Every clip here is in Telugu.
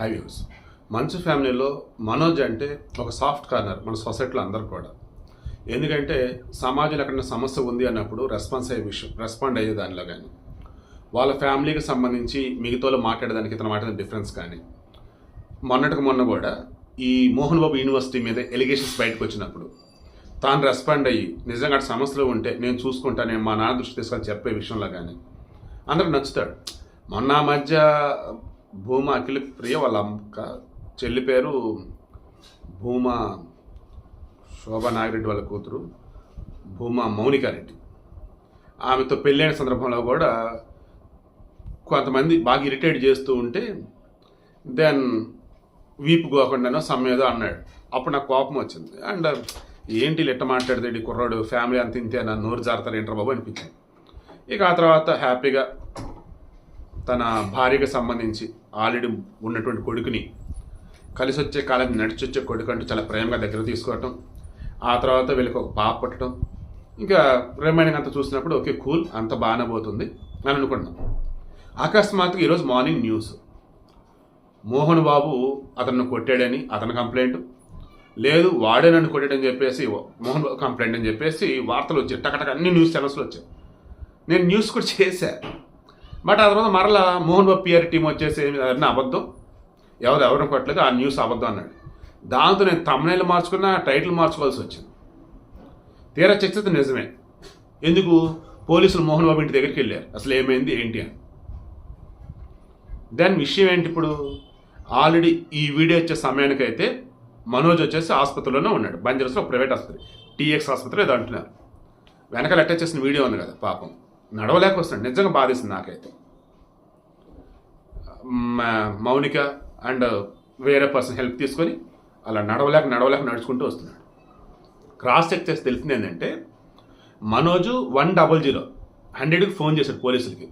హై వ్యూస్ మంచు ఫ్యామిలీలో మనోజ్ అంటే ఒక సాఫ్ట్ కార్నర్ మన సొసైటీలో అందరు కూడా. ఎందుకంటే సమాజంలో ఎక్కడైనా సమస్య ఉంది అన్నప్పుడు రెస్పాన్స్ అయ్యే విషయం రెస్పాండ్ అయ్యే దానిలో కానీ వాళ్ళ ఫ్యామిలీకి సంబంధించి మిగతాలో మాట్లాడేదానికి ఇతను మాట్లాడే డిఫరెన్స్ కానీ. మొన్నటికి మొన్న కూడా ఈ మోహన్ బాబు యూనివర్సిటీ మీద ఎలిగేషన్స్ బయటకు వచ్చినప్పుడు తాను రెస్పాండ్ అయ్యి నిజంగా అటు సమస్యలు ఉంటే నేను చూసుకుంటాను నేను మా నాన్న దృష్టి తీసుకొని చెప్పే విషయంలో కానీ అందరూ నచ్చుతాడు మొన్న మధ్య భూమా అఖిల ప్రియ వాళ్ళ అక్క చెల్లి పేరు భూమా శోభా నాగిరెడ్డి వాళ్ళ కూతురు భూమా మౌనికారెడ్డి ఆమెతో పెళ్ళైన సందర్భంలో కూడా కొంతమంది బాగా ఇరిటేట్ చేస్తూ ఉంటే దెన్ వీపు గోకుండానో సమ్మేదో అన్నాడు. అప్పుడు నాకు కోపం వచ్చింది. అండ్ ఏంటి ఇట్ట మాట్లాడితే కుర్రాడు? ఫ్యామిలీ అంత ఇంతే నా నోరు జాగ్రత్తలు ఏంటర్ బాబు అనిపించింది. ఇక ఆ తర్వాత హ్యాపీగా తన భార్యకు సంబంధించి ఆల్రెడీ ఉన్నటువంటి కొడుకుని కలిసి వచ్చే కాలం నడిచొచ్చే కొడుకు అంటూ చాలా ప్రేమగా దగ్గర తీసుకోవటం ఆ తర్వాత వీళ్ళకి ఒక పాప పుట్టడం ఇంకా రిమైనింగ్ అంతా చూసినప్పుడు ఓకే కూల్ అంత బాగానే పోతుంది అని అనుకున్నాం అకస్మాత్తుగా ఈరోజు మార్నింగ్ న్యూస్. మోహన్ బాబు అతన్ని కొట్టాడని అతని కంప్లైంట్. లేదు వాడే నన్ను కొట్టాడని చెప్పేసి మోహన్ బాబు కంప్లైంట్ అని చెప్పేసి వార్తలు వచ్చాయి. టకటక అన్ని న్యూస్ ఛానల్స్లో వచ్చాయి. నేను న్యూస్ కూడా చేశాను బట్ ఆ తర్వాత మరలా మోహన్ బాబు పిఆర్ టీం వచ్చేసి అన్న అబద్ధం. ఎవరు ఎవరిని కొట్టలేదు ఆ న్యూస్ అబద్ధం అన్నాడు. దాంతో నేను తమ్నైల్ మార్చుకున్న టైటిల్ మార్చుకోవాల్సి వచ్చింది. తీరా చచ్చితే నిజమే. ఎందుకు? పోలీసులు మోహన్ బాబు ఇంటి దగ్గరికి వెళ్ళారు. అసలు ఏమైంది? ఏంటి అని. దాని విషయం ఏంటి ఇప్పుడు? ఆల్రెడీ ఈ వీడియో వచ్చే సమయానికైతే మనోజ్ వచ్చేసి ఆసుపత్రిలోనే ఉన్నాడు. బంజరస్లో ప్రైవేట్ ఆసుపత్రి. టీఎక్స్ ఆసుపత్రి ఏదో అంటున్నారు. వెనకాల అటాచ్ చేసిన వీడియో ఉంది కదా పాపం. నడవలేక నిజంగా బాధిస్తుంది నాకైతే. మౌనిక అండ్ వేరే పర్సన్ హెల్ప్ తీసుకొని అలా నడవలేక నడవలేక నడుచుకుంటూ వస్తున్నాడు. క్రాస్ చెక్ చేసి తెలిసింది ఏంటంటే మనోజు వన్ డబల్ జీరో హండ్రెడ్కి ఫోన్ చేశాడు పోలీసులకి.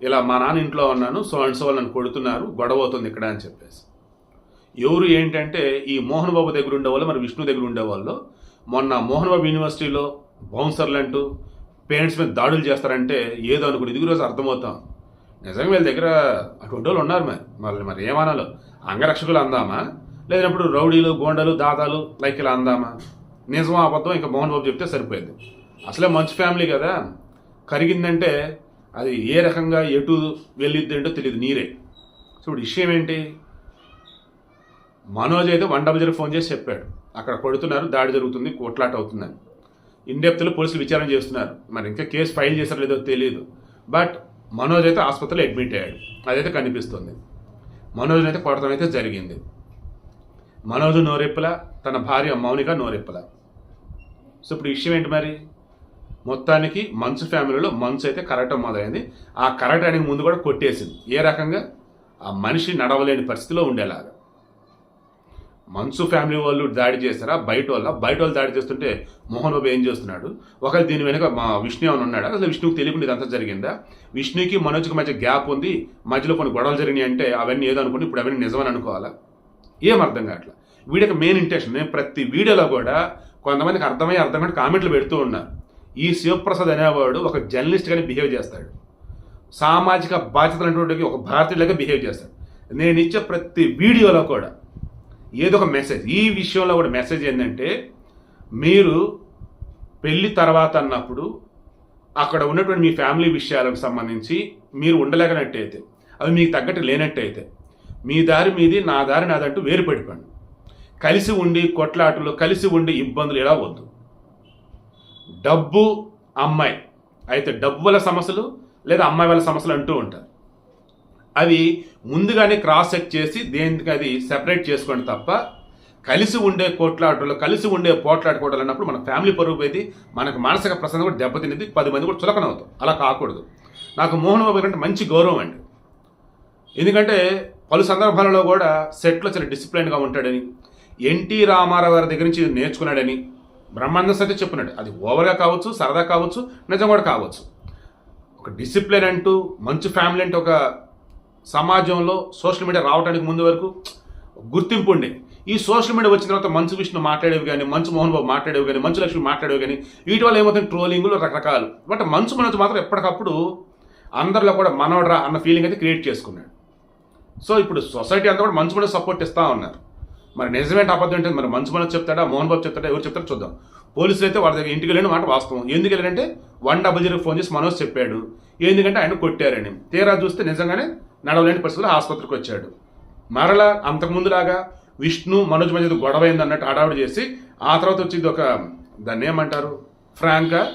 ఇలా మా నాన్న ఇంట్లో ఉన్నాను సో అండ్ సో నన్ను కొడుతున్నారు గొడవ అవుతుంది ఇక్కడ అని చెప్పేసి. ఎవరు ఏంటంటే ఈ మోహన్ బాబు దగ్గర ఉండేవాళ్ళు మరి విష్ణు దగ్గర ఉండేవాళ్ళు మొన్న మోహన్ బాబు యూనివర్సిటీలో బౌన్సర్లు అంటూ పేరెంట్స్ మీద దాడులు చేస్తారంటే ఏదో అనుకుని ఇది రోజు అర్థమవుతాం. నిజంగా వీళ్ళ దగ్గర అటువంటి వాళ్ళు ఉన్నారు మరి. మళ్ళీ మరి ఏమనాలో? అంగరక్షకులు అందామా? లేనప్పుడు రౌడీలు గోండలు దాదాలు లైక్ ఇలా అందామా? నిజం అబద్ధం ఇంకా మోహన్ బాబు చెప్తే సరిపోయేది. అసలే మంచి ఫ్యామిలీ కదా. కరిగిందంటే అది ఏ రకంగా ఎటు వెళ్ళిద్ది ఏంటో తెలియదు నీరే. సో ఇప్పుడు విషయం ఏంటి? మనోజ్ అయితే వన్ డబల్ జీరో ఫోన్ చేసి చెప్పాడు. అక్కడ కొడుతున్నారు దాడి జరుగుతుంది కోట్లాట అవుతుందని ఇండెప్త్లో పోలీసులు విచారణ చేస్తున్నారు. మరి ఇంకా కేసు ఫైల్ చేశారో లేదో తెలియదు బట్ మనోజ్ అయితే ఆసుపత్రిలో అడ్మిట్ అయ్యాడు. అదైతే కనిపిస్తుంది. మనోజ్ అయితే కొడతాం అయితే జరిగింది. మనోజ్ నోరెప్పల తన భార్య మౌనిక నోరెప్పల. సో ఇప్పుడు విషయం ఏంటి మరి? మొత్తానికి మంచు ఫ్యామిలీలో మంచు అయితే కరగటం మొదలైంది. ఆ కరగటానికి ముందు కూడా కొట్టేసింది. ఏ రకంగా? ఆ మనిషి నడవలేని పరిస్థితిలో ఉండేలాగా. మన్సు ఫ్యామిలీ వాళ్ళు దాడి చేస్తారా? బయట వాళ్ళ? బయట వాళ్ళు దాడి చేస్తుంటే మోహన్ బాబు ఏం చేస్తున్నాడు? ఒకవేళ దీని వెనుక మా విష్ణు ఏమైనా ఉన్నాడా? అసలు విష్ణుకి తెలియకుండా ఇదంతా జరిగిందా? విష్ణుకి మనోజ్కి మధ్య గ్యాప్ ఉంది. మధ్యలో కొన్ని గొడవలు జరిగినాయి అంటే అవన్నీ ఏదో అనుకుంటే ఇప్పుడు అవన్నీ నిజమని అనుకోవాలా? ఏం అర్థం కావట్లా? వీడికి మెయిన్ ఇంటెన్షన్ నేను ప్రతి వీడియోలో కూడా కొంతమందికి అర్థమై అర్థం కాని కామెంట్లు పెడుతూ ఉన్నారు ఈ శివప్రసాద్ అనేవాడు ఒక జర్నలిస్ట్గానే బిహేవ్ చేస్తాడు. సామాజిక బాధ్యతలు అనేటువంటి ఒక భారతీయులుగా బిహేవ్ చేస్తాడు. నేను ఇచ్చే ప్రతి వీడియోలో కూడా ఏదో ఒక మెసేజ్ ఈ విషయంలో కూడా మెసేజ్ ఏంటంటే మీరు పెళ్ళి తర్వాత అన్నప్పుడు అక్కడ ఉన్నటువంటి మీ ఫ్యామిలీ విషయాలకు సంబంధించి మీరు ఉండలేకనట్టయితే అవి మీకు తగ్గట్టు లేనట్టయితే మీ దారి మీది నా దారి నాదంటూ వేరు పడిపోండి కలిసి ఉండి కొట్లాటలు కలిసి ఉండి ఇబ్బందులు ఇలా వద్దు. డబ్బు అమ్మాయి. అయితే డబ్బు వల్ల సమస్యలు లేదా అమ్మాయి వల్ల సమస్యలు అంటూ ఉంటారు. అవి ముందుగానే క్రాస్ చెక్ చేసి దేనికి అది సెపరేట్ చేసుకోండి తప్ప కలిసి ఉండే కోట్లాటలు కలిసి ఉండే పోట్లాడుకోవడాలు అన్నప్పుడు మన ఫ్యామిలీ పరుగు పోయింది మనకు మానసిక ప్రసన్న కూడా దెబ్బతినేది పది మంది కూడా చులకన అవుతాం అలా కాకూడదు. నాకు మోహన్ బాబు అంటే మంచి గౌరవం అండి. ఎందుకంటే పలు సందర్భాలలో కూడా సెట్లో చాలా డిసిప్లైన్గా ఉంటాడని ఎన్టీ రామారావు గారి దగ్గర నుంచి నేర్చుకున్నాడని బ్రహ్మానంద సత్య చెప్పినాడు. అది ఓవర్గా కావచ్చు సరదా కావచ్చు నిజం కూడా కావచ్చు. ఒక డిసిప్లిన్ అంటూ మంచి ఫ్యామిలీ అంటే ఒక సమాజంలో సోషల్ మీడియా రావడానికి ముందు వరకు గుర్తింపు ఉండే. ఈ సోషల్ మీడియా వచ్చిన తర్వాత మంచు విష్ణు మాట్లాడేవి కానీ మంచు మోహన్ బాబు మాట్లాడేవి కానీ మంచు లక్ష్మి మాట్లాడేవి కానీ వీటి వల్ల ఏమవుతుంది? ట్రోలింగ్లు రకరకాలు. బట్ మంచు మనోజ్ మాత్రం ఎప్పటికప్పుడు అందరిలో కూడా మనోడ్రా అన్న ఫీలింగ్ అయితే క్రియేట్ చేసుకున్నాడు. సో ఇప్పుడు సొసైటీ అంతా కూడా మంచు మనోజ్ సపోర్ట్ ఇస్తా ఉన్నారు. మరి నిజమేంటి అబద్ధం ఏంటి? మరి మంచు మనకు చెప్తాడా? మోహన్ బాబు చెప్తాడా? ఎవరు చెప్తారో చూద్దాం. పోలీసులు అయితే వాళ్ళ దగ్గర ఇంటికి వెళ్ళిన మాట వాస్తవం. ఎందుకు వెళ్ళారంటే వన్ డబల్ జీరో ఫోన్ చేసి మనోజ్ చెప్పాడు. ఎందుకంటే ఆయన కొట్టారని. తీరా చూస్తే నిజంగానే నడవలేని పరిస్థితుల్లో ఆసుపత్రికి వచ్చాడు. మరలా అంతకుముందులాగా విష్ణు మనోజ్ మధ్య గొడవ అయింది అన్నట్టు హడావిడి చేసి ఆ తర్వాత వచ్చి ఇది ఒక దాన్ని ఏమంటారు ఫ్రాంకా?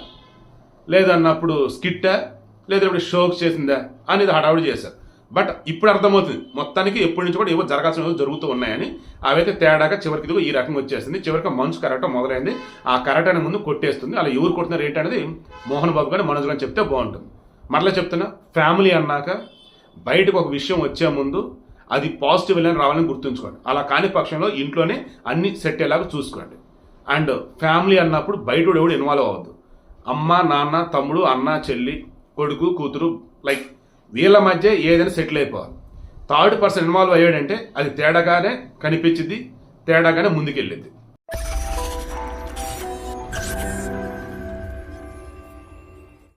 లేదన్నప్పుడు స్కిట్టా? లేదా ఇప్పుడు షోక్ చేసిందా? అనేది హడావిడి చేశారు. బట్ ఇప్పుడు అర్థమవుతుంది. మొత్తానికి ఎప్పటి నుంచి కూడా ఏవో జరగాల్సిన ఏవో జరుగుతూ ఉన్నాయని అవైతే తేడాగా చివరికి ఇదిగో ఈ రకంగా వచ్చేసింది. చివరికి మంచు కరెక్ట్ మొదలైంది. ఆ కరెక్ట్ అనే ముందు కొట్టేస్తుంది. అలా ఎవరు కొడుతున్నారు ఏంటనేది అనేది మోహన్ బాబు గారు మనోజ్ గారు చెప్తే బాగుంటుంది. మరలా చెప్తున్నా ఫ్యామిలీ అన్నాక బయటకు ఒక విషయం వచ్చే ముందు అది పాజిటివ్ వెళ్ళని రావాలని గుర్తుంచుకోండి. అలా కాని పక్షంలో ఇంట్లోనే అన్ని సెట్ అయ్యేలాగా చూసుకోండి. అండ్ ఫ్యామిలీ అన్నప్పుడు బయట ఎవడు ఇన్వాల్వ్ అవ్వద్దు. అమ్మ నాన్న తమ్ముడు అన్న చెల్లి కొడుకు కూతురు లైక్ వీళ్ళ మధ్య ఏదైనా సెటిల్ అయిపోవాలి. థర్డ్ పర్సన్ ఇన్వాల్వ్ అయ్యాడంటే అది తేడాగానే కనిపించింది తేడాగానే ముందుకెళ్ళింది